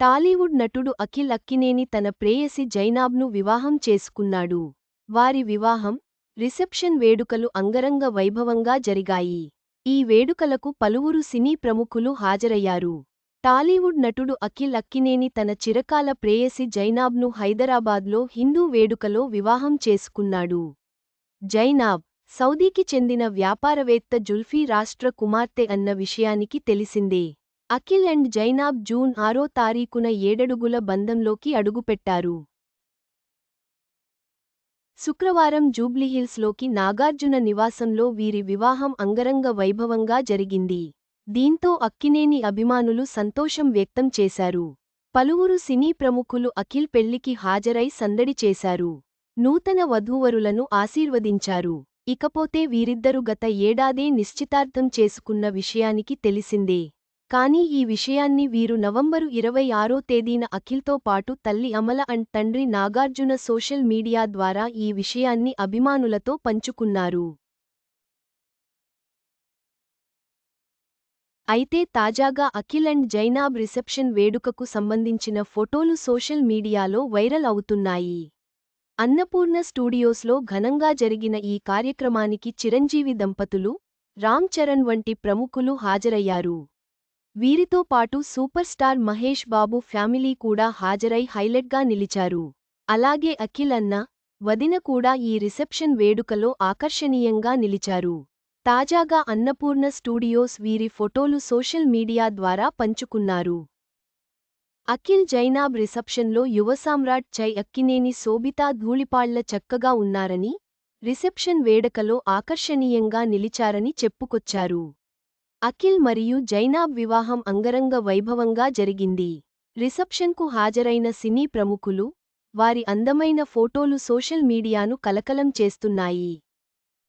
టాలీవుడ్ నటుడు అఖిల్ అక్కినేని తన ప్రేయసి జైనాబ్ను వివాహం చేసుకున్నాడు. వారి వివాహం రిసెప్షన్ వేడుకలు అంగరంగ వైభవంగా జరిగాయి. ఈ వేడుకలకు పలువురు సినీ ప్రముఖులు హాజరయ్యారు. టాలీవుడ్ నటుడు అఖిల్ అక్కినేని తన చిరకాల ప్రేయసి జైనాబ్ను హైదరాబాద్లో హిందూ వేడుకలో వివాహం చేసుకున్నాడు. జైనాబ్ సౌదీకి చెందిన వ్యాపారవేత్త జుల్ఫీ రాష్ట్ర కుమార్తె అన్న విషయానికి తెలిసిందే. అఖిల్ అండ్ జైనాబ్ జూన్ ఆరో తారీఖున ఏడడుగుల బంధంలోకి అడుగుపెట్టారు. శుక్రవారం జూబ్లీహిల్స్లోకి నాగార్జున నివాసంలో వీరి వివాహం అంగరంగ వైభవంగా జరిగింది. దీంతో అక్కినేని అభిమానులు సంతోషం వ్యక్తం చేశారు. పలువురు సినీ ప్రముఖులు అఖిల్ పెళ్ళికి హాజరై సందడి చేశారు. నూతన వధూవరులను ఆశీర్వదించారు. ఇకపోతే వీరిద్దరు గత ఏడాదే నిశ్చితార్థం చేసుకున్న విషయానికి తెలిసిందే. కానీ ఈ విషయాన్ని వీరు నవంబరు ఇరవై ఆరో తేదీన అఖిల్తో పాటు తల్లి అమల అండ్ తండ్రి నాగార్జున సోషల్ మీడియా ద్వారా ఈ విషయాన్ని అభిమానులతో పంచుకున్నారు. అయితే తాజాగా అఖిల్ అండ్ జైనాబ్ రిసెప్షన్ వేడుకకు సంబంధించిన ఫోటోలు సోషల్ మీడియాలో వైరల్ అవుతున్నాయి. అన్నపూర్ణ స్టూడియోస్లో ఘనంగా జరిగిన ఈ కార్యక్రమానికి చిరంజీవి దంపతులు రామ్ చరణ్ వంటి ప్రముఖులు హాజరయ్యారు. వీరితో పాటు super star Mahesh Babu family కూడా హాజరై హైలైట్గా నిలిచారు. అలాగే అఖిల్ అన్న వదిన కూడా ఈ రిసెప్షన్ వేడుకలో ఆకర్షణీయంగా నిలిచారు. తాజాగా అన్నపూర్ణ స్టూడియోస్ వీరి ఫోటోలు సోషల్ మీడియా ద్వారా పంచుకున్నారు. అఖిల్ జైనాబ్ రిసెప్షన్లో యువసామ్రాట్ చై అక్కినేని శోభితా ధూళిపాళ్ళ చక్కగా ఉన్నారని రిసెప్షన్ వేడుకలో ఆకర్షణీయంగా నిలిచారని చెప్పుకొచ్చారు. అఖిల్ మరియు జైనాబ్ వివాహం అంగరంగ వైభవంగా జరిగింది. రిసెప్షన్కు హాజరైన సినీ ప్రముఖులు వారి అందమైన ఫోటోలు సోషల్ మీడియాను కలకలం చేస్తున్నాయి.